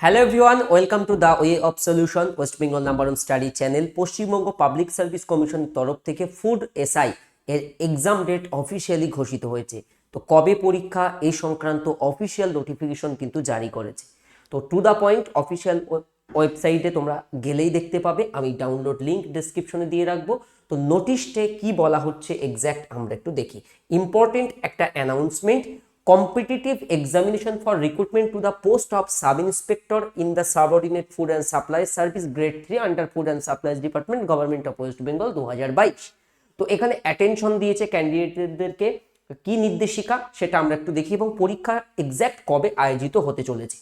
Hello everyone welcome to the way of solution West Bengal number one study channel Paschimbanga public service কমিশনের তরফ থেকে food SI এর exam date officially ঘোষিত হয়েছে। তো কবে পরীক্ষা এই সংক্রান্ত অফিসিয়াল নোটিফিকেশন কিন্তু জারি করেছে। তো টু দ্য পয়েন্ট অফিসিয়াল ওয়েবসাইটে তোমরা গেলেই দেখতে পাবে, আমি ডাউনলোড লিঙ্ক ডিসক্রিপশনে দিয়ে রাখব। তো নোটিশটে কি বলা হচ্ছে এক্স্যাক্ট আমরা একটু দেখি। ইম্পর্টেন্ট একটা announcement competitive examination for recruitment to the post of sub inspector in the subordinate food and supply service grade three under food and supplies department government of West Bengal দু হাজার বাইশ তো এখানে attention দিয়েছে ক্যান্ডিডেটদেরকে কি নির্দেশিকা? সেটা আমরা একটু দেখি এবং পরীক্ষা এক্স্যাক্ট কবে আয়োজিত হতে চলেছে।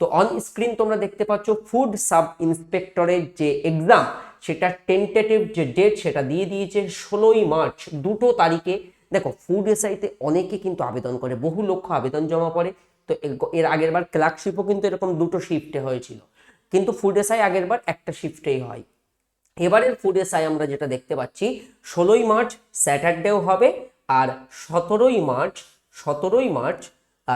তো অন স্ক্রিন তোমরা দেখতে পাচ্ছ ফুড সাব ইন্সপেক্টরের যে এক্সাম সেটা টেন্টেটিভ যে ডেট সেটা দিয়ে দিয়েছে ষোলোই মার্চ, দুটো তারিখে দেখো ফুড এসআইতে অনেকে কিন্তু আবেদন করে, বহু লক্ষ আবেদন জমা পড়ে। তো এর- আগের বার ক্লার্কশিপও কিন্তু এরকম দুটো শিফটে হয়েছিল। কিন্তু ফুড এসআই আগের বার একটা শিফটেই হয়। এবারের ফুড এসআই আমরা যেটা দেখতে পাচ্ছি, ষোলোই মার্চ স্যাটারডেও হবে আর সতেরোই মার্চ সতেরোই মার্চ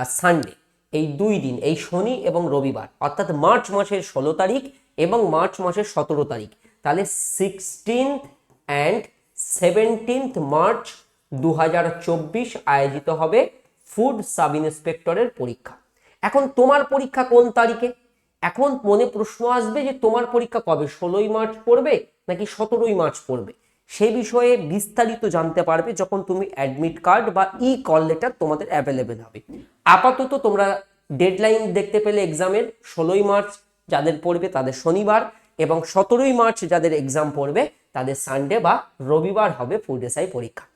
সানডে, এই দুই দিন, এই শনি এবং রবিবার। অর্থাৎ মার্চ মাসের ষোলো তারিখ এবং মার্চ মাসের সতেরো তারিখ। তাহলে সিক্সটিন্থ অ্যান্ড সেভেন্টিন্থ মার্চ দু হাজার চব্বিশ আয়োজিত হবে ফুড সাব ইন্সপেক্টরের পরীক্ষা। এখন তোমার পরীক্ষা কোন তারিখে? এখন মনে প্রশ্ন আসবে যে তোমার পরীক্ষা কবে? ষোলোই মার্চ পড়বে নাকি সতেরোই মার্চ পড়বে? সেই বিষয়ে বিস্তারিত জানতে পারবে যখন তুমি অ্যাডমিট কার্ড বা ই কল লেটার তোমাদের অ্যাভেলেবেল হবে। আপাতত তোমরা ডেডলাইন দেখতে পেলে এক্সামের, ষোলোই মার্চ যাদের পড়বে তাদের শনিবার এবং সতেরোই মার্চ যাদের এক্সাম পড়বে তাদের সানডে বা রবিবার হবে ফুড এসআই পরীক্ষা।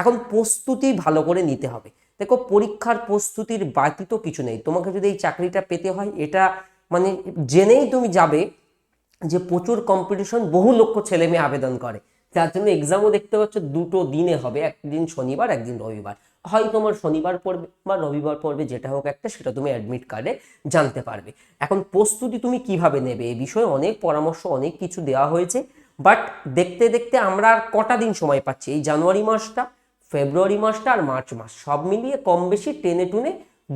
এখন প্রস্তুতি ভালো করে নিতে হবে। দেখো, পরীক্ষার প্রস্তুতির বাকি তো কিছু নেই। তোমাকে যদি এই চাকরিটা পেতে হয়, এটা মানে জেনেই তুমি যাবে যে প্রচুর কম্পিটিশন বহু লক্ষ ছেলে মেয়ে আবেদন করে। যার জন্য এক্সামও দেখতে পাচ্ছ, দুটো দিনে হবে, একদিন শনিবার, একদিন রবিবার। হয় তোমার শনিবার পড়বে বা রবিবার পড়বে, যেটা হোক একটা, সেটা তুমি অ্যাডমিট কার্ডে জানতে পারবে। এখন প্রস্তুতি তুমি কীভাবে নেবে এই বিষয়ে অনেক পরামর্শ, অনেক কিছু দেওয়া হয়েছে। বাট দেখতে দেখতে আমরা আর কটা দিন সময় পাচ্ছি? এই জানুয়ারি মাসটা ফেব্রুয়ারি মাসটা আর মার্চ মাস, সব মিলিয়ে কম বেশি টেনে টুনে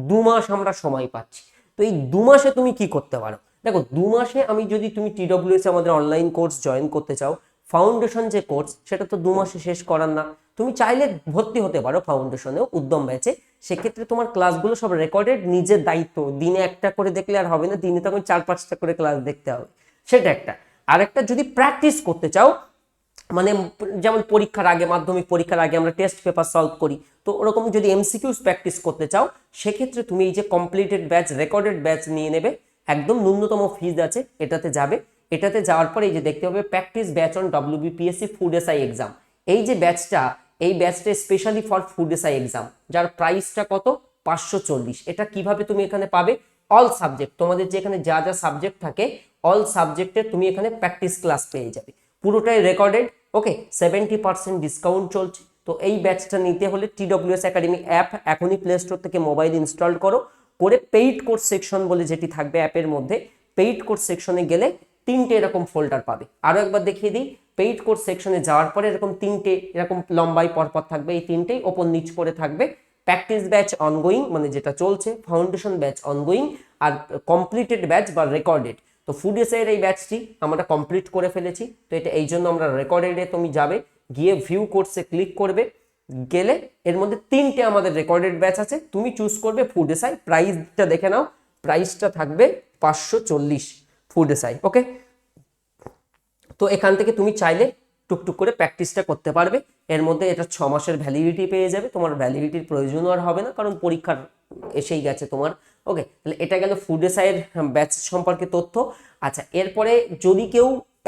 দু মাস আমরা সময় পাচ্ছি। তো এই দু মাসে তুমি কি করতে পারো? দেখো, দু মাসে আমি যদি তুমি টিডব্লিউএস আমাদের অনলাইন কোর্স জয়েন করতে চাও ফাউন্ডেশন যে কোর্স সেটা তো দু মাসে শেষ করার না। তুমি চাইলে ভর্তি হতে পারো ফাউন্ডেশনেও উদ্যম ব্যাচে সেক্ষেত্রে তোমার ক্লাসগুলো সব রেকর্ডেড নিজের দায়িত্ব। দিনে একটা করে দেখলে আর হবে না, দিনে তখন চার পাঁচটা করে ক্লাস দেখতে হবে। সেটা একটা। আরেকটা, যদি প্র্যাকটিস করতে চাও মানে যেমন পরীক্ষার আগে, মাধ্যমিক পরীক্ষার আগে আমরা টেস্ট পেপার সলভ করি। তো ওরকম যদি এমসিকিউস প্র্যাকটিস করতে চাও, সেক্ষেত্রে তুমি এই যে কমপ্লিটেড ব্যাচ রেকর্ডেড ব্যাচ নিয়ে নেবে। একদম ন্যূনতম ফিজ আছে, এটাতে যাবে। এটাতে যাওয়ার পরে এই যে দেখতে হবে practice batch on WBPSC food SI exam এই যে ব্যাচটা এই ব্যাচটা specially for food SI exam যার প্রাইসটা কত? পাঁচশো চল্লিশ। এটা কীভাবে তুমি এখানে পাবে? অল সাবজেক্ট তোমাদের যে এখানে যা যা সাবজেক্ট থাকে অল সাবজেক্টের তুমি এখানে প্র্যাকটিস ক্লাস পেয়ে যাবে। পুরোটাই recorded okay seventy percent discount চলছে। তো এই ব্যাচটা নিতে হলে টিডব্লিউএস একাডেমি অ্যাপ এখনই প্লে স্টোর থেকে মোবাইল ইনস্টল করো। করে পেইড কোর্স সেকশন বলে যেটি থাকবে অ্যাপের মধ্যে পেইড কোর্স সেকশনে গেলে তিনটে এরকম ফোল্ডার পাবে। আরও একবার দেখিয়ে দিই পেইড কোর্স সেকশনে যাওয়ার পরে এরকম তিনটে, এরকম লম্বাই পরপর থাকবে এই তিনটেই ওপর নিচ করে থাকবে। প্র্যাকটিস ব্যাচ অনগোয়িং মানে যেটা চলছে ফাউন্ডেশন ব্যাচ অনগোয়িং আর কমপ্লিটেড ব্যাচ বা রেকর্ডেড তো ফুড এসের এই ব্যাচটি আমরা কমপ্লিট করে ফেলেছি। তো এটা এই জন্য আমরা রেকর্ডেডে তুমি যাবে, গিয়ে ভিউ কোর্সে ক্লিক করবে, গেলে এর মধ্যে তিনটে আমাদের রেকর্ডেড ব্যাচ আছে। তুমি চুজ করবে ফুড এসআই প্রাইসটা দেখে নাও প্রাইসটা থাকবে পাঁচশো চল্লিশ ফুড এসআই ওকে তো এখান থেকে তুমি চাইলে টুকটুক করে প্র্যাকটিসটা করতে পারবে। এর মধ্যে এটা ছ মাসের ভ্যালিডিটি পেয়ে যাবে। তোমার ভ্যালিডিটির প্রয়োজনও আর হবে না, কারণ পরীক্ষার এসেই গেছে তোমার। ওকে তাহলে এটা গেল ফুড এসআইয়ের ব্যাচ সম্পর্কে তথ্য। আচ্ছা এরপরে যদি কেউ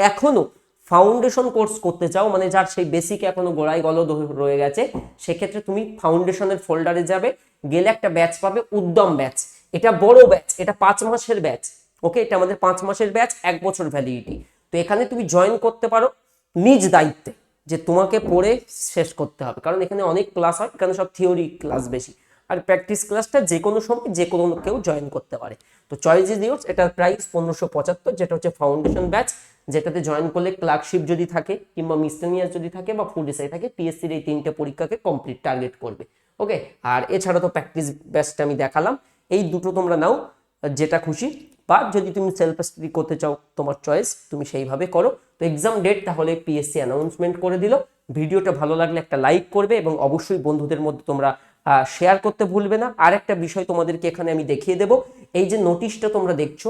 এখনও ফাউন্ডেশন কোর্স করতে চাও মানে যার সেই বেসিক এখনও গোড়ায় গলদ রয়ে গেছে, সেক্ষেত্রে তুমি ফাউন্ডেশনের ফোল্ডারে যাবে, গেলে একটা ব্যাচ পাবে উদ্যম ব্যাচ এটা বড় ব্যাচ এটা পাঁচ মাসের ব্যাচ ওকে এটা আমাদের পাঁচ মাসের ব্যাচ এক বছর ভ্যালিডিটি তো এখানে তুমি জয়েন করতে পারো নিজ দায়িত্বে, যে তোমাকে পড়ে শেষ করতে হবে। কারণ এখানে অনেক ক্লাস হয়, এখানে সব থিওরি ক্লাস বেশি। আর প্র্যাকটিস ক্লাসটা যে কোনো সময় যে কোনো কেউ জয়েন করতে পারে। তো চয়েস ইজ ইউর্স এটার প্রাইস পনেরোশো পঁচাত্তর, যেটা হচ্ছে ফাউন্ডেশন ব্যাচ যেটাতে জয়েন করলে ক্লার্কশিপ যদি থাকে কিংবা মিসলেনিয়াস যদি থাকে বা ফুড এসআই থাকে পিএসসির এই তিনটে পরীক্ষাকে কমপ্লিট টার্গেট করবে। ওকে আর এছাড়া তো প্র্যাকটিস ব্যাচটা আমি দেখালাম। এই দুটো তোমরা নাও, যেটা খুশি। বা যদি তুমি সেলফ স্টাডি করতে চাও, তোমার চয়েস তুমি সেইভাবে করো। তো এক্সাম ডেট তাহলে পিএসসি অ্যানাউন্সমেন্ট করে দিল। ভিডিওটা ভালো লাগলে একটা লাইক করবে এবং অবশ্যই বন্ধুদের মধ্যে তোমরা শেয়ার করতে ভুলবে না। আর একটা বিষয় তোমাদেরকে এখানে আমি দেখিয়ে দেব। এই যে নোটিশটা তোমরা দেখছ,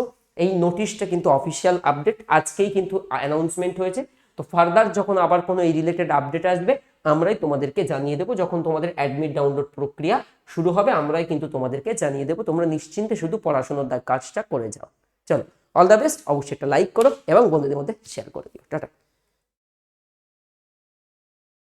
এই নোটিশটা কিন্তু অফিসিয়াল আপডেট আজকেই কিন্তু অ্যানাউন্সমেন্ট হয়েছে। তো ফার্দার যখন আবার কোনো এই রিলেটেড আপডেট আসবে, আমরাই তোমাদেরকে জানিয়ে দেবো। যখন তোমাদের অ্যাডমিট ডাউনলোড প্রক্রিয়া শুরু হবে, আমরাই কিন্তু তোমাদেরকে জানিয়ে দেবো। তোমরা নিশ্চিন্তে শুধু পড়াশোনার কাজটা করে যাও। চলো অল দ্য বেস্ট অবশ্যই একটা লাইক করো এবং বন্ধুদের মধ্যে শেয়ার করে দিও। টাটা।